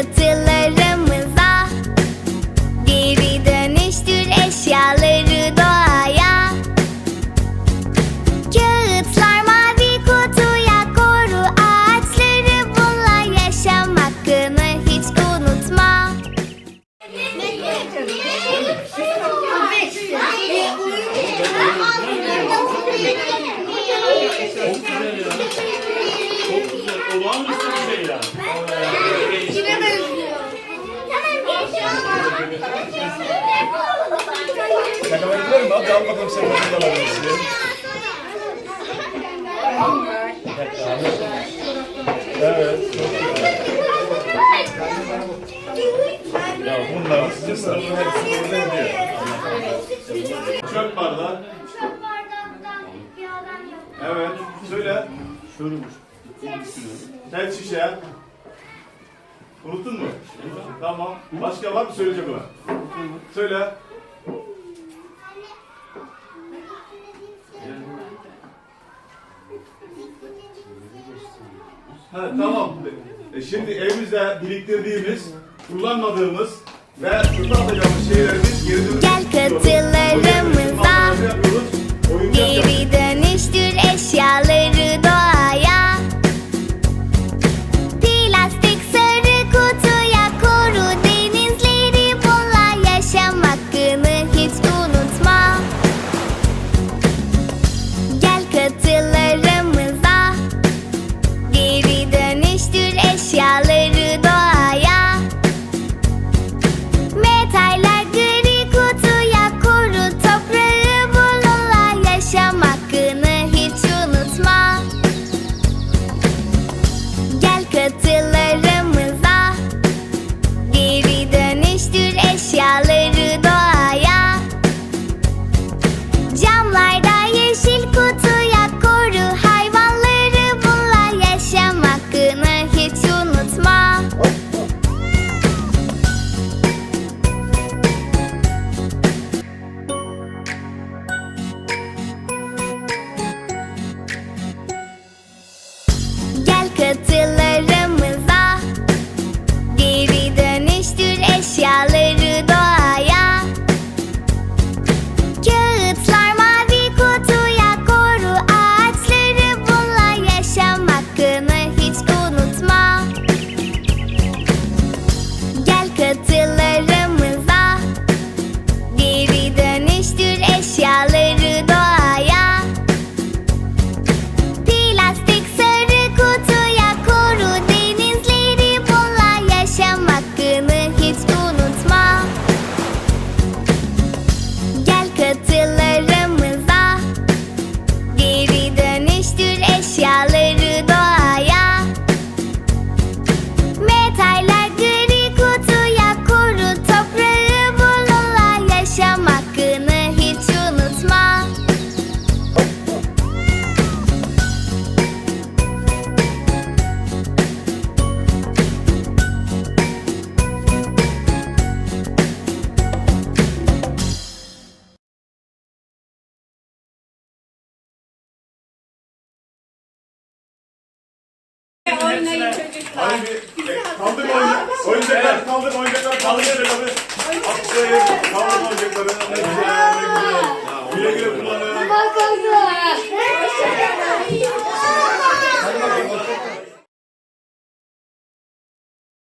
Atılarımıza Geri dönüştür eşyaları doğaya. Kağıtlar mavi kutuya koru ağaçları Bunlar yaşam hakkını hiç unutma. Çok güzel, olağanüstü bir şey ya. Yakalayabilir miyim? Hadi al bakalım sen da alabilirsin. Evet. Ya bunlar sizin sınıfın hepsi burada ediyor. Çöp bardağı. Çöp bardağından adam yaptı. Evet. Söyle. Şuymuş. Tel şişe. Unuttun mu? Tamam. Başka var mı söyleyecek olan? Söyle. Ha, tamam. E, şimdi evimizde biriktirdiğimiz, kullanmadığımız ve çöpe atacağımız Oynayın çocuklar. Hadi bir e, kaldır oyuncak, oyuncaklar, kaldır oyuncaklar,